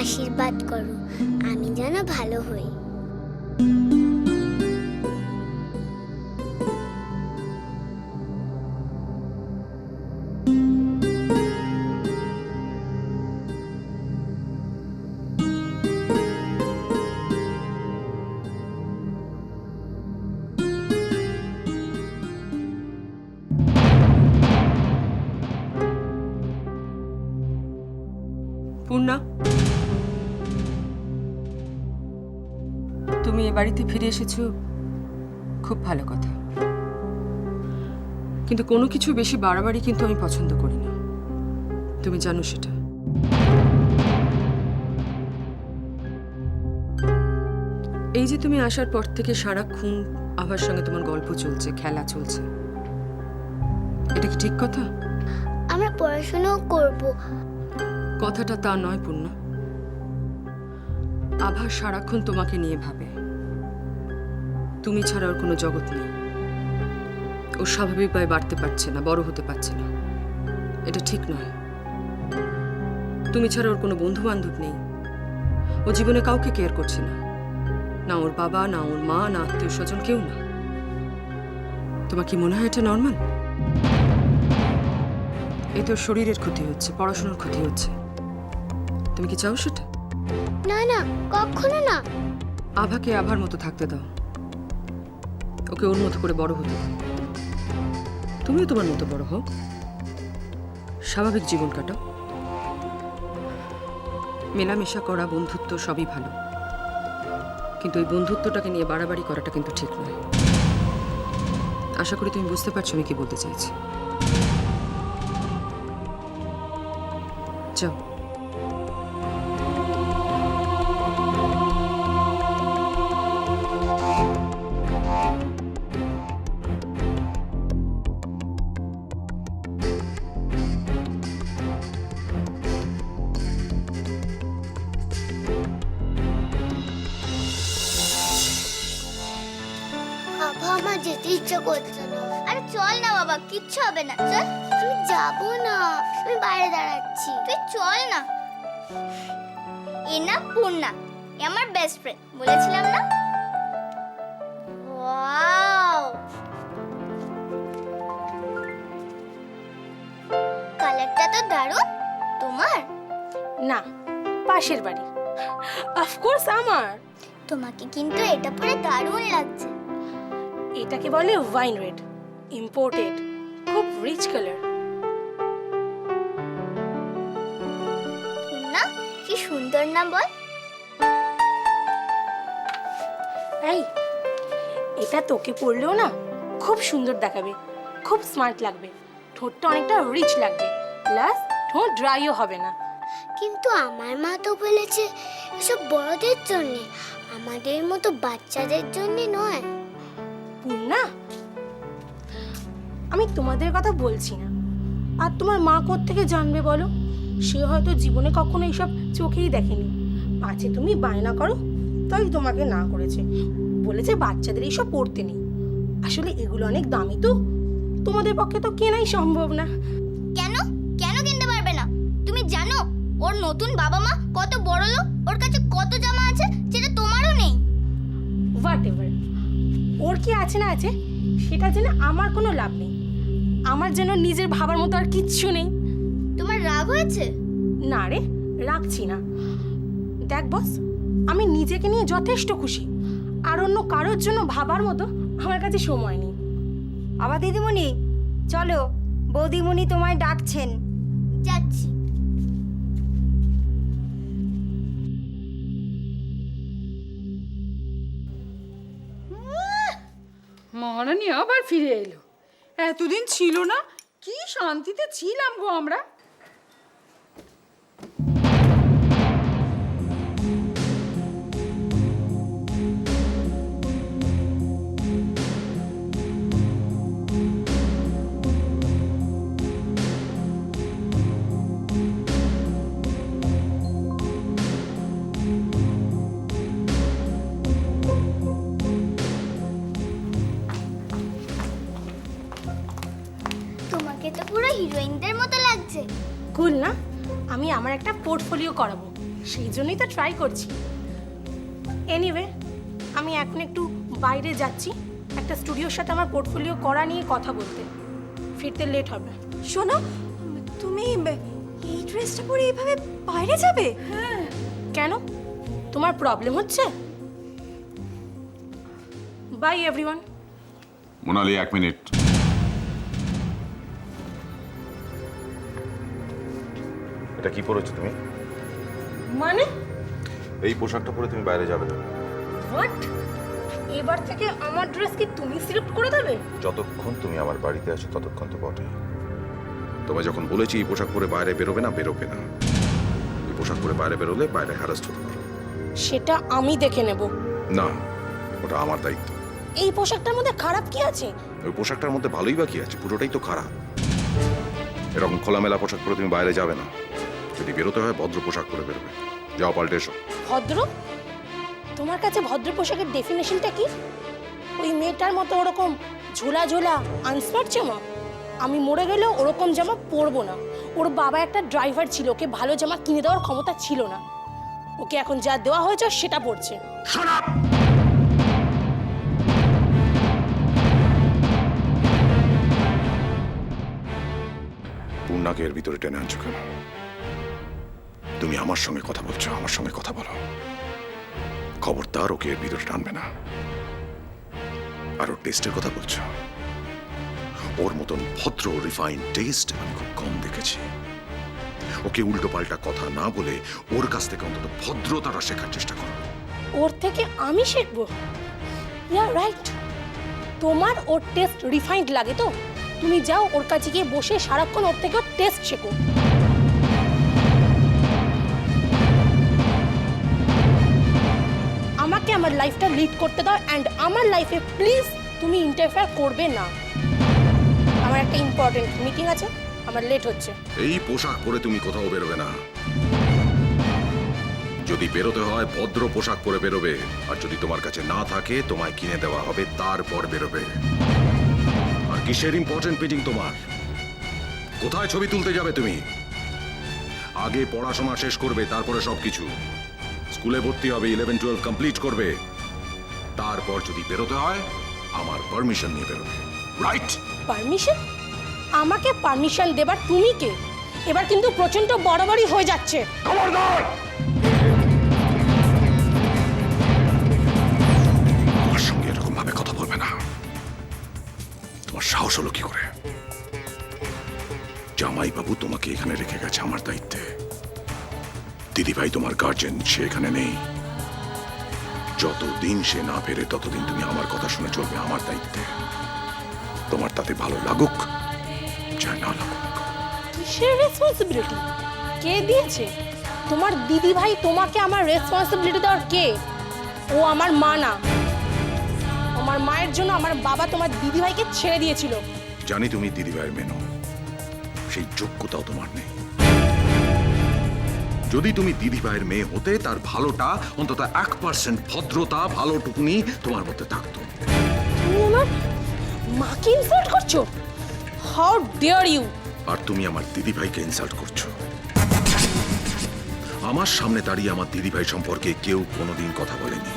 আশীর্বাদ করো। আমি যেন ভালো হই। বাড়িতে ফিরে এসেছ খুব ভালো কথা। কিন্তু কোনো কিছু বেশি বাড়াবাড়ি কিন্তু আমি পছন্দ করি না। তুমি জানো সেটা। এই যে তুমি আসার পর থেকে সারাক্ষণ আভার সঙ্গে তোমার গল্প চলছে খেলা চলছে এটা কি ঠিক কথা? আমরা পড়াশোনাও করব। কথাটা তা নয় পূর্ণ। আভা সারাক্ষণ তোমাকে নিয়ে ভাবে। তুমি ছাড়া ওর কোনো জগৎ নেই। ও স্বাভাবিকভাবে বাড়তে পারছে না বড় হতে পারছে না। এটা ঠিক নয়। তুমি ছাড়া ওর কোনো বন্ধু বান্ধব নেই। ও জীবনে কাউকে কেয়ার করছে না। না ওর বাবা না ওর মা না আত্মীয় স্বজন কেউ না। তোমার কি মনে হয় এটা নর্মাল এ তো শরীরের ক্ষতি হচ্ছে পড়াশোনার ক্ষতি হচ্ছে। তুমি কি চাও সেটা? না না কখনো না। আভাকে আভার মতো থাকতে দাও। ওকে ওর মতো করে বড় হতে। তুমিও তোমার মতো বড় হও। স্বাভাবিক জীবন কাটাও। মেলামেশা করা, বন্ধুত্ব সবই ভালো। কিন্তু ওই বন্ধুত্বটাকে নিয়ে বাড়াবাড়ি করাটা কিন্তু ঠিক নয়। আশা করি তুমি বুঝতে পারছ আমি কি বলতে চাইছি। যাও। ইচ্ছা করছে না। আরে চল না বাবা কিচ্ছু হবে না। চল। আমি যাব না আমি বাইরে দাঁড়াচ্ছি। তুই চল না। এ না পূর্ণা এ আমার বেস্ট ফ্রেন্ড বলেছিলাম না? ওয়াও কালারটা তো দারুণ। তোমার? না পাশের বাড়ি। অফকোর্স আমার। তোমাকে কিন্তু এটা পরে দারুণ লাগছে। এটাকে বলে ওয়াইন রেড ইম্পোর্টেড খুব রিচ কালার না কি সুন্দর না বল। এই এটা তোকে পরলেও না খুব সুন্দর দেখাবে খুব স্মার্ট লাগবে ঠোঁটটা অনেকটা রিচ লাগবে প্লাস ঠোঁট ড্রাইও হবে না। কিন্তু আমার মা তো বলেছে এসব বড়দের জন্য আমাদের মতো বাচ্চাদের জন্য নয়। পূর্ণা আমি তোমাদের কথা বলছি না। আর তোমার মা কোথ থেকে জানবে বলো? সে হয়তো জীবনে কখনো এইসব চোখেই দেখেনি। পাছে তুমি বায়না করো তাই তোমাকে না করেছে। বলেছে বাচ্চাদের এইসব পড়তে নেই। আসলে এগুলো অনেক দামি তো। তোমাদের পক্ষে তো কেনাই সম্ভব না। কেন? কেন কিনতে পারবে না? তুমি জানো ওর নতুন বাবা মা কত বড় লোক ওর কাছে কত জামা আছে যেটা তোমারও নেই। হোয়াট এভার ওর কি আছে না আছে সেটা জেনে আমার কোনো লাভ নেই। আমার যেন নিজের ভাবার মতো আর কিচ্ছু নেই। তোমার রাগ হয়েছে? না রে রাখছি না। দেখ বস আমি নিজেকে নিয়ে যথেষ্ট খুশি আর অন্য কারোর জন্য ভাবার মতো আমার কাছে সময় নেই। আবার দিদিমণি চলো বৌদিমণি তোমায় ডাকছেন। যাচ্ছি। মহারানী আবার ফিরে এলো। এতদিন ছিল না কি শান্তিতে ছিলাম গো আমরা। কুল না আমি আমার একটা পোর্টফোলিও করাবো সেই জন্যই তো ট্রাই করছি। এনিওয়ে আমি এখন একটু বাইরে যাচ্ছি একটা স্টুডিওর সাথে আমার পোর্টফোলিও করা নিয়ে কথা বলতে। ফিরতে লেট হবে। শোনো তুমি এই ড্রেসটা পরে এইভাবে বাইরে যাবে? কেন? তোমার প্রবলেম হচ্ছে? বাই এভরিওয়ান মোনালি এক মিনিট। এটা কি পরেছো তুমি? মানে? এই পোশাকটা পরে তুমি বাইরে যাবে। না হোয়াট এবার থেকে আমার ড্রেস কি তুমি সিলেক্ট করে দেবে? যতক্ষণ তুমি আমার বাড়িতে আছো ততক্ষণ তো বটে। তোমায় যখন বলেছি এই পোশাক পরে বাইরে বেরোবে না বেরোবে না। এই পোশাক পরে বাইরে বেরোলে বাইরে হ্যারাস্ট হতে পারো। সেটা আমি দেখে নেব। না ওটা আমার দায়িত্ব। এই পোশাকটার মধ্যে খারাপ কি আছে? ওই পোশাকটার মধ্যে ভালোই বা কি আছে? পুরোটাই তো খারাপ। এরকম খোলামেলা পোশাক পরে তুমি বাইরে যাবে না। যদি বেরোতে হয় ভদ্র পোশাক পরে বেরোবে। যাও পাল্টে এসো। ভদ্র? তোমার কাছে ভদ্র পোশাকের ডেফিনেশনটা কি? ওই মেয়েটার মতো ওরকম ঝোলা ঝোলা আনস্মার্ট জামা? আমি মরে গেলেও ওরকম জামা পরবো না। ওর বাবা একটা ড্রাইভার ছিল ওকে ভালো জামা কিনে দেওয়ার ক্ষমতা ছিল না। ওকে এখন যা দেওয়া হয়েছে সেটা পড়ছে পূর্ণাকে এর ভিতরে টেনে আনছো কেন? তুমি আমার সঙ্গে কথা বলছো, আমার সঙ্গে কথা বলো। খবরদার ওকে এর ভিতরে টানবে না। আর ওর টেস্টের কথা বলছো। ওর মতন ভদ্র রিফাইন টেস্ট আমি খুব কম দেখেছি। ওকে উল্টো পাল্টা কথা না বলে ওর কাছ থেকে অন্তত ভদ্রতাটা শেখার চেষ্টা করো। ওর থেকে আমি শিখব? ইয়া রাইট তোমার ওর টেস্ট রিফাইন্ড লাগে তো? তুমি যাও ওর কাছে গিয়ে বসে সারাক্ষণ ওর থেকেও টেস্ট শেখো। আমাকে আমার লাইফটা লিড করতে দাও অ্যান্ড আমার লাইফে প্লিজ তুমি ইন্টারফেয়ার করবে না। আমার একটা ইম্পর্টেন্ট মিটিং আছে, আমার লেট হচ্ছে। এই পোশাক পরে তুমি কোথাও বেরোবে না। যদি বেরোতে হয়, ভদ্র পোশাক পরে বেরোবে। আর যদি তোমার কাছে না থাকে, তোমায় কিনে দেওয়া হবে, তারপর বেরোবে। কিসের ইম্পর্টেন্ট মিটিং তোমার? কোথায় ছবি তুলতে যাবে তুমি? আগে পড়াশোনা শেষ করবে তারপরে সবকিছু। স্কুলে ভর্তি হবে ইলেভেন টুয়েলভ কমপ্লিট করবে। তারপর যদি বেরোতে হয় আমার পারমিশন নিয়ে বেরোবে। রাইট পারমিশন আমাকে পারমিশন দেবার তুমি কে? এবার কিন্তু প্রচণ্ড বড় হয়ে যাচ্ছে। আমার সাহস হলো কি করে? জামাই বাবু তোমাকে এখানে রেখে গেছে আমার দায়িত্বে। দিদিভাই তোমার গার্জেন সে এখানে নেই। যতদিন সে না ফেরে, ততদিন তুমি আমার কথা শুনে চলবে আমার দায়িত্বে। তোমার তাতে ভালো লাগুক চাই না লাগুক। রেসপন্সিবিলিটি কে দিয়েছে? তোমার দিদি ভাই তোমাকে আমার রেসপন্সিবিলিটি দেওয়ার কে? ও আমার মা না। আমার মায়ের জন্য আমার বাবা তোমার দিদি ভাইকে ছেড়ে দিয়েছিল। জানি তুমি দিদিভাইয়ের মেনো সেই যোগ্যতাও তোমার নেই। যদি তুমি দিদিভাইয়ের মেয়ে হতে তার ভালোটা অন্তত এক পার্সেন্ট ভদ্রতা ভালোটুকুনি তোমার মধ্যে থাকতো। তুমি আমার মাকে ইনসাল্ট করছ? হাউ ডিয়ার ইউ আর তুমি আমার দিদিভাইকে ইনসাল্ট করছ। আমার সামনে দাঁড়িয়ে আমার দিদিভাই সম্পর্কে কেউ কোনোদিন কথা বলেনি।